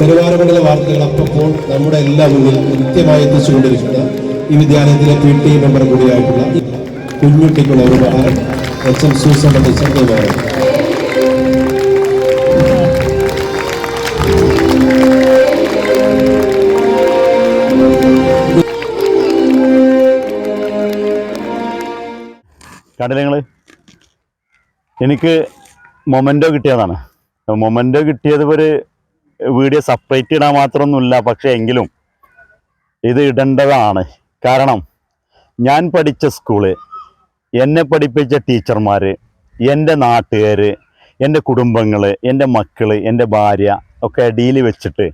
കരുവാരമണ്ഡല വാർത്തകൾ അപ്പോൾ നമ്മുടെ എല്ലാ മുന്നിൽ കൃത്യമായി എത്തിച്ചുകൊണ്ടിരിക്കുന്ന ഈ വിദ്യാലയത്തിലെ പി ടി മെമ്പർ കൂടിയായിട്ടുള്ള കുഞ്ഞുട്ടിക്കുള്ള ഒരു ഉപഹാരം എം സൂസൻ ടീച്ചർ കണ്ടില്ല എനിക്ക് മൊമെന്റോ കിട്ടിയതാണ്. മൊമെന്റോ കിട്ടിയത് ഒരു വീഡിയോ സെപ്പറേറ്റ് ഇടാൻ മാത്രമൊന്നുമില്ല പക്ഷേ എങ്കിലും ഇത് ഇടേണ്ടതാണ്. കാരണം ഞാൻ പഠിച്ച സ്കൂൾ എന്നെ പഠിപ്പിച്ച ടീച്ചർമാർ എന്റെ നാട്ടുകാർ എന്റെ കുടുംബങ്ങൾ എന്റെ മക്കൾ എന്റെ ഭാര്യ ഒക്കെ അടിയിൽ വെച്ചിട്ട്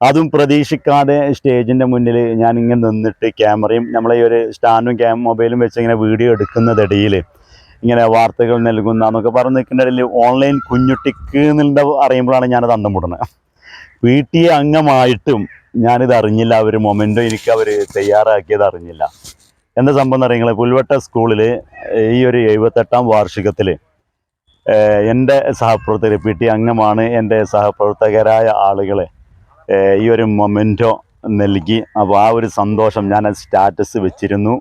അതും പ്രതീക്ഷിക്കാതെ സ്റ്റേജിന്റെ മുന്നിൽ ഞാൻ ഇങ്ങനെ നിന്നിട്ട് ക്യാമറയും നമ്മളെ ഈ ഒരു സ്റ്റാൻഡും ക്യാം മൊബൈലും വെച്ച് ഇങ്ങനെ വീഡിയോ എടുക്കുന്നതിടയിൽ ഇങ്ങനെ വാർത്തകൾ നൽകുന്ന എന്നൊക്കെ പറഞ്ഞ് നിൽക്കുന്നതിൽ ഓൺലൈൻ കുഞ്ഞുട്ടിക്ക് എന്നുള്ള അറിയുമ്പോഴാണ് ഞാനത് അന്തം മുടുന്നത് എ അംഗമായിട്ടും ഞാനിത് അറിഞ്ഞില്ല. അവർ മൊമെന്റോ എനിക്ക് അവർ തയ്യാറാക്കിയത് അറിഞ്ഞില്ല. എന്താ സംഭവം എന്ന് അറിയുന്നത് പുൽവട്ട സ്കൂളിൽ ഈ ഒരു എഴുപത്തെട്ടാം വാർഷികത്തിൽ എന്റെ സഹപ്രവർത്തകർ പി ടി അംഗമാണ് എന്റെ സഹപ്രവർത്തകരായ ആളുകളെ ഈ ഒരു മൊമെന്റോ നൽകി. അപ്പോൾ ആ ഒരു സന്തോഷം ഞാൻ സ്റ്റാറ്റസ് വെച്ചിരുന്നു.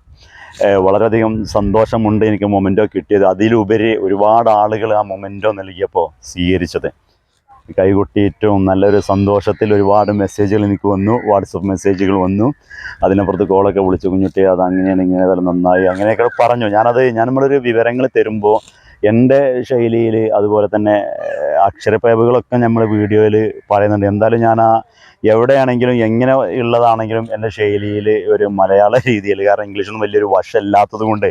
വളരെയധികം സന്തോഷമുണ്ട് എനിക്ക് മൊമെന്റോ കിട്ടിയത്. അതിലുപരി ഒരുപാട് ആളുകൾ ആ മൊമെന്റോ നൽകിയപ്പോൾ സ്വീകരിച്ചത്. കൈകൊട്ടിയിട്ടും നല്ലൊരു സന്തോഷത്തിൽ ഒരുപാട് മെസ്സേജുകൾ എനിക്ക് വന്നു. വാട്സപ്പ് മെസ്സേജുകൾ വന്നു. അതിനപ്പുറത്ത് കോളൊക്കെ വിളിച്ചു. കുഞ്ഞുട്ടി അത് അങ്ങനെയാണ് ഇങ്ങനെ തന്നെ നന്നായി. അങ്ങനെയൊക്കെ പറഞ്ഞു. ഞാനത് ഞാൻ നമ്മളൊരു വിവരങ്ങൾ തരുമ്പോൾ എന്റെ ശൈലിയിൽ അതുപോലെ തന്നെ അക്ഷരപ്പേവുകളൊക്കെ നമ്മൾ വീഡിയോയിൽ പറയുന്നുണ്ട്. എന്തായാലും ഞാൻ ആ എവിടെയാണെങ്കിലും എങ്ങനെ ഉള്ളതാണെങ്കിലും എന്റെ ശൈലിയിൽ ഒരു മലയാള രീതിയിൽ കാരണം ഇംഗ്ലീഷൊന്നും വലിയൊരു വശമില്ലാത്തത് കൊണ്ട്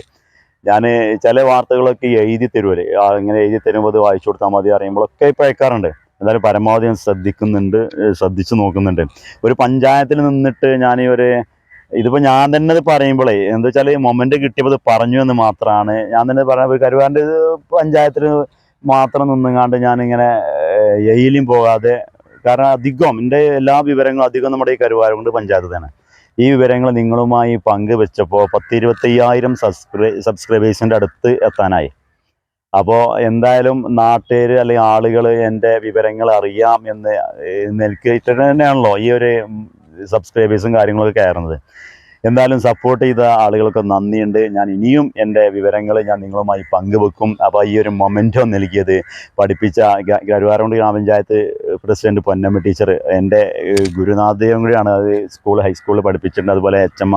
ഞാൻ ചില വാർത്തകളൊക്കെ എഴുതി തരുമല്ലേ അങ്ങനെ എഴുതി തരുമ്പോൾ അത് വായിച്ചു കൊടുത്താൽ മതി അറിയുമ്പോഴൊക്കെ ഇപ്പോൾ അയക്കാറുണ്ട്. എന്തായാലും പരമാവധി ഞാൻ ശ്രദ്ധിക്കുന്നുണ്ട് ശ്രദ്ധിച്ചു നോക്കുന്നുണ്ട്. ഒരു പഞ്ചായത്തിൽ നിന്നിട്ട് ഞാൻ ഒരു ഇതിപ്പോൾ ഞാൻ തന്നെ ഇത് പറയുമ്പോഴേ എന്താ വെച്ചാൽ ഈ മൊമെന്റ് കിട്ടിയപ്പോൾ പറഞ്ഞു എന്ന് മാത്രമാണ് ഞാൻ തന്നെ പറഞ്ഞ കരുവാന്റെ പഞ്ചായത്തിൽ മാത്രം നിന്നുങ്ങാണ്ട് ഞാനിങ്ങനെ എയിലും പോകാതെ കാരണം അധികം എന്റെ എല്ലാ വിവരങ്ങളും അധികം നമ്മുടെ ഈ കരുവാരുകൊണ്ട് പഞ്ചായത്ത് തന്നെ. ഈ വിവരങ്ങൾ നിങ്ങളുമായി പങ്കുവെച്ചപ്പോൾ പത്തിരുപത്തയ്യായിരം സബ്സ്ക്രൈ സബ്സ്ക്രൈബേഴ്സിന്റെ അടുത്ത് എത്താനായി. അപ്പോൾ എന്തായാലും നാട്ടുകാർ അല്ലെങ്കിൽ ആളുകൾ എന്റെ വിവരങ്ങൾ അറിയാം എന്ന് നിൽക്കിയിട്ട് തന്നെയാണല്ലോ ഈ ഒരു സബ്സ്ക്രൈബേഴ്സും കാര്യങ്ങളൊക്കെ കയറുന്നത്. എന്തായാലും സപ്പോർട്ട് ചെയ്ത ആളുകൾക്ക് നന്ദിയുണ്ട്. ഞാൻ ഇനിയും എന്റെ വിവരങ്ങൾ ഞാൻ നിങ്ങളുമായി പങ്കുവെക്കും. അപ്പോൾ ഈ ഒരു മൊമെന്റോ നൽകിയത് പഠിപ്പിച്ച കരുവാരമുണ്ട് ഗ്രാമപഞ്ചായത്ത് പ്രസിഡന്റ് പൊന്നമ്മ ടീച്ചർ എന്റെ ഗുരുനാഥയും കൂടിയാണ് അത് സ്കൂൾ ഹൈസ്കൂളിൽ പഠിപ്പിച്ചിട്ടുണ്ട്. അതുപോലെ H M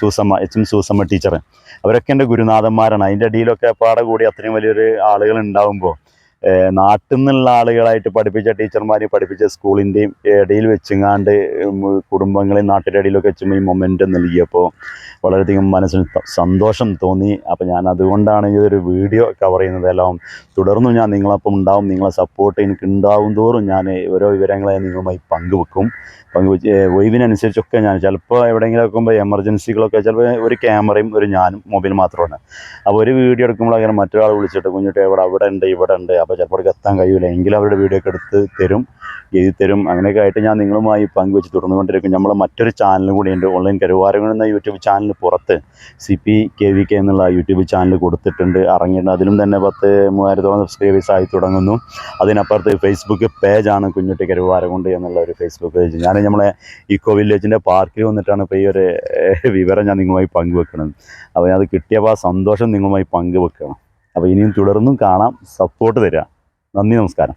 Susamma H M Susamma teacher അവരൊക്കെ എന്റെ ഗുരുനാഥന്മാരാണ്. അതിന്റെ അടിയിലൊക്കെ പാടെ കൂടി അത്രയും വലിയൊരു ആളുകൾ ഉണ്ടാകുമ്പോൾ നാട്ടിൽ നിന്നുള്ള ആളുകളായിട്ട് പഠിപ്പിച്ച ടീച്ചർമാർ പഠിപ്പിച്ച സ്കൂളിന്റെയും ഇടയിൽ വെച്ചുങ്ങാണ്ട് കുടുംബങ്ങളെ നാട്ടിന്റെ ഇടയിലൊക്കെ വെച്ചുമ്പോൾ ഈ മൊമെന്റ് നൽകിയപ്പോൾ വളരെയധികം മനസ്സിന് സന്തോഷം തോന്നി. അപ്പോൾ ഞാൻ അതുകൊണ്ടാണ് ഈ ഒരു വീഡിയോ കവർ ചെയ്യുന്നത് എല്ലാം തുടർന്നും ഞാൻ നിങ്ങളൊപ്പം ഉണ്ടാവും നിങ്ങളെ സപ്പോർട്ട് എനിക്ക് ഉണ്ടാവും തോറും ഞാൻ ഓരോ വിവരങ്ങളെ നിങ്ങളുമായി പങ്കുവെക്കും. പങ്കുവെച്ച് ഒഴിവിനനുസരിച്ചൊക്കെ ഞാൻ ചിലപ്പോൾ എവിടെയെങ്കിലും വെക്കുമ്പോൾ എമർജൻസികളൊക്കെ ചിലപ്പോൾ ഒരു ക്യാമറയും ഒരു ഞാനും മൊബൈൽ മാത്രമാണ്. അപ്പോൾ ഒരു വീഡിയോ എടുക്കുമ്പോൾ അങ്ങനെ മറ്റൊരാൾ വിളിച്ചിട്ട് കുഞ്ഞിട്ട് എവിടെ അവിടെ ഉണ്ട് ഇവിടെ ഉണ്ട്. അപ്പോൾ ചിലപ്പോൾ അവർക്ക് എത്താൻ കഴിയില്ല എങ്കിലും അവരുടെ വീഡിയോ ഒക്കെ എടുത്ത് തരും എഴുതി തരും. അങ്ങനെയൊക്കെ ആയിട്ട് ഞാൻ നിങ്ങളുമായി പങ്കുവെച്ച് തുടർന്നുകൊണ്ടിരിക്കും. നമ്മൾ മറ്റൊരു ചാനലും കൂടിയുണ്ട് ഓൺലൈൻ കരുവാരങ്ങൾ എന്ന യൂട്യൂബ് ചാനൽ പുറത്ത് C P K V K എന്നുള്ള യൂട്യൂബ് ചാനൽ കൊടുത്തിട്ടുണ്ട്. ഇറങ്ങിയിട്ടുണ്ട്. അതിലും തന്നെ പത്ത് മൂവായിരത്തോളം സബ്സ്ക്രൈബേഴ്സ് ആയി തുടങ്ങുന്നു. അതിനപ്പുറത്ത് ഫേസ്ബുക്ക് പേജാണ് കുഞ്ഞുട്ടി കരുവാരകുണ്ട് എന്നുള്ള ഒരു ഫേസ്ബുക്ക് പേജ് ഞാൻ നമ്മളെ ഇക്കോ വില്ലേജിന്റെ പാർക്കിൽ വന്നിട്ടാണ് ഇപ്പോൾ ഈ ഒരു വിവരം ഞാൻ നിങ്ങളുമായി പങ്കുവെക്കുന്നത് അപ്പോൾ ഞാൻ അത് കിട്ടിയപ്പോൾ ആ സന്തോഷം നിങ്ങളുമായി പങ്കുവെക്കണം. അപ്പോൾ ഇനിയും തുടർന്നും കാണാം. സപ്പോർട്ട് തരിക നന്ദി നമസ്കാരം.